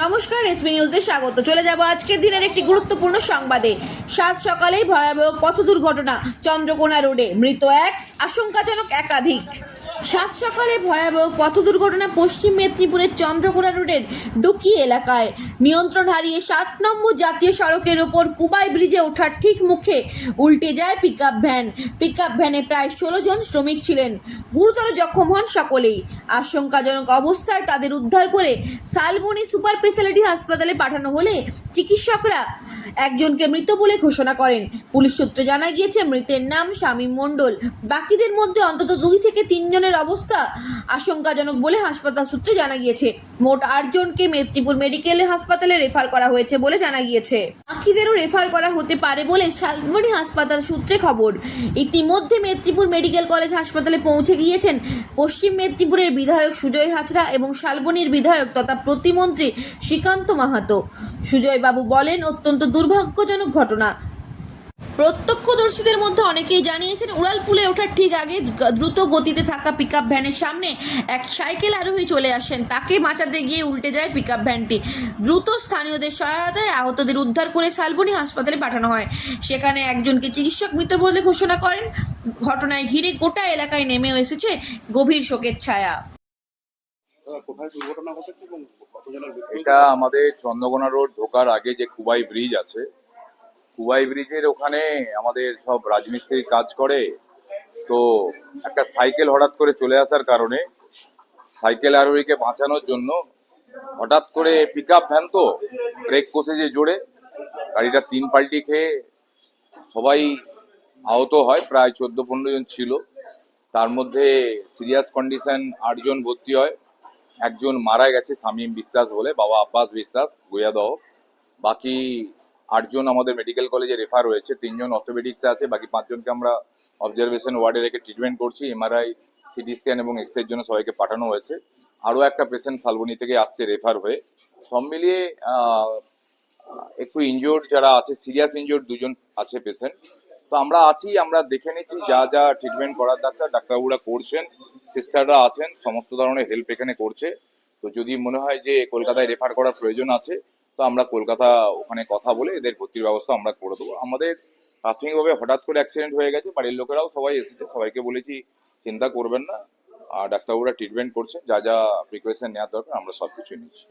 নমস্কার, এসবি নিউজে স্বাগত। চলে যাব আজকের দিনের একটি গুরুত্বপূর্ণ সংবাদে। সাত সকালেই ভয়াবহ পথ দুর্ঘটনা চন্দ্রকোনা রোডে। মৃত এক, আশঙ্কাজনক একাধিক। সাত সকালে ভয়াবহ পথ দুর্ঘটনা পশ্চিম মেদিনীপুরের চন্দ্রকোনা রোডের ডুকি এলাকায়। নিয়ন্ত্রণ হারিয়ে সাত নম্বর জাতীয় সড়কের ওপর কুবাই ব্রিজে ওঠার ঠিক মুখে উল্টে যায় পিকআপ ভ্যান পিকআপ ভ্যানে প্রায় ষোলো জন শ্রমিক ছিলেন। গুরুতর জখম হন সকলেই। আশঙ্কাজনক অবস্থায় তাদের উদ্ধার করে শালবনী সুপার স্পেশালিটি হাসপাতালে পাঠানো হলে চিকিৎসকরা একজনকে মৃত বলে ঘোষণা করেন। পুলিশ সূত্রে জানা গিয়েছে, মৃতের নাম স্বামী মণ্ডল। বাকিদের মধ্যে অন্তত দুই থেকে তিনজনের অবস্থা আশঙ্কাজনক বলে হাসপাতাল সূত্রে জানা গিয়েছে। মোট আটজনকে মেদিনীপুর মেডিকেল হাসপাতালে রেফার করা হয়েছে বলে জানা গিয়েছে। বাকিদেরও রেফার করা হতে পারে বলে শালবনী হাসপাতাল সূত্রে খবর। ইতিমধ্যে মেদিনীপুর মেডিকেল কলেজ হাসপাতালে পৌঁছে গিয়েছেন পশ্চিম মেদিনীপুরের বিধায়ক সুজয় হাজরা এবং শালবনির বিধায়ক তথা প্রতিমন্ত্রী শ্রীকান্ত মাহাতো। সুজয়বাবু বলেন, অত্যন্ত দুর্ভাগ্যজনক ঘটনা। প্রত্যক্ষদর্শীদের মধ্যে অনেকেই জানিয়েছেন উড়ালপুলে ওঠার ঠিক আগে দ্রুত গতিতে থাকা পিকআপ ভ্যানের সামনে এক সাইকেল আরোহী চলে আসেন। তাকে বাঁচাতে গিয়ে উল্টে যায় পিকআপ ভ্যানটি দ্রুত স্থানীয়দের সহায়তায় আহতদের উদ্ধার করে শালবনী হাসপাতালে পাঠানো হয়। সেখানে একজনকে চিকিৎসক মৃত বলে ঘোষণা করেন। ঘটনায় ঘিরে গোটা এলাকায় নেমে এসেছে গভীর শোকের ছায়া। এটা আমাদের চন্দ্রকোনা রোড ঢোকার আগে যে কুবাই ব্রিজ আছে কুবাই ব্রিজের ওখানে আমাদের সব রাজমিস্ত্রির কাজ করে। তো একটা সাইকেল হঠাৎ করে চলে আসার কারণে সাইকেল আরোহীকে বাঁচানোর জন্য হঠাৎ করে পিক আপ ভ্যান তো ব্রেক কষেছে জোরে গাড়িটা তিন পাল্টি খেয়ে সবাই আহত হয়, প্রায় চোদ্দ পনেরো জন ছিল। তার মধ্যে সিরিয়াস কন্ডিশন আটজন ভর্তি হয়। একজন মারা গেছে, শামীম বিশ্বাস বলে, বাবা আব্বাস বিশ্বাস, গুয়াদহ। বাকি আটজন আমাদের মেডিকেল কলেজে রেফার হয়েছে, তিনজন অর্থোপেডিক্সে আছে, বাকি পাঁচজনকে আমরা অবজারভেশন ওয়ার্ডে রেখে ট্রিটমেন্ট করছি এমআরআই সিটি স্ক্যান এবং এক্সের জন্য সবাইকে পাঠানো হয়েছে। আরও একটা পেশেন্ট শালবনী থেকে আসছে রেফার হয়ে। সব মিলিয়ে একটু ইনজোর্ড যারা আছে সিরিয়াস ইনজোর্ড দুজন আছে পেশেন্ট তো আমরা আছি, আমরা দেখে নিচ্ছি, যা যা ট্রিটমেন্ট করার ডাক্তার, ডাক্তারবাবুরা করছেন সিস্টাররা আছেন, সমস্ত ধরনের হেল্প এখানে করছে। তো যদি মনে হয় যে কলকাতায় রেফার করার প্রয়োজন আছে তো আমরা কলকাতা ওখানে কথা বলে এদের ভর্তির ব্যবস্থা আমরা করে দেবো। আমাদের প্রাথমিকভাবে হঠাৎ করে অ্যাক্সিডেন্ট হয়ে গেছে, বাড়ির লোকেরাও সবাই এসেছে, সবাইকে বলেছি চিন্তা করবেন না। আর ডাক্তারবাবুরা ট্রিটমেন্ট করছে, যা যা প্রিকশন নেওয়ার দরকার, আমরা সব কিছু নিচ্ছি।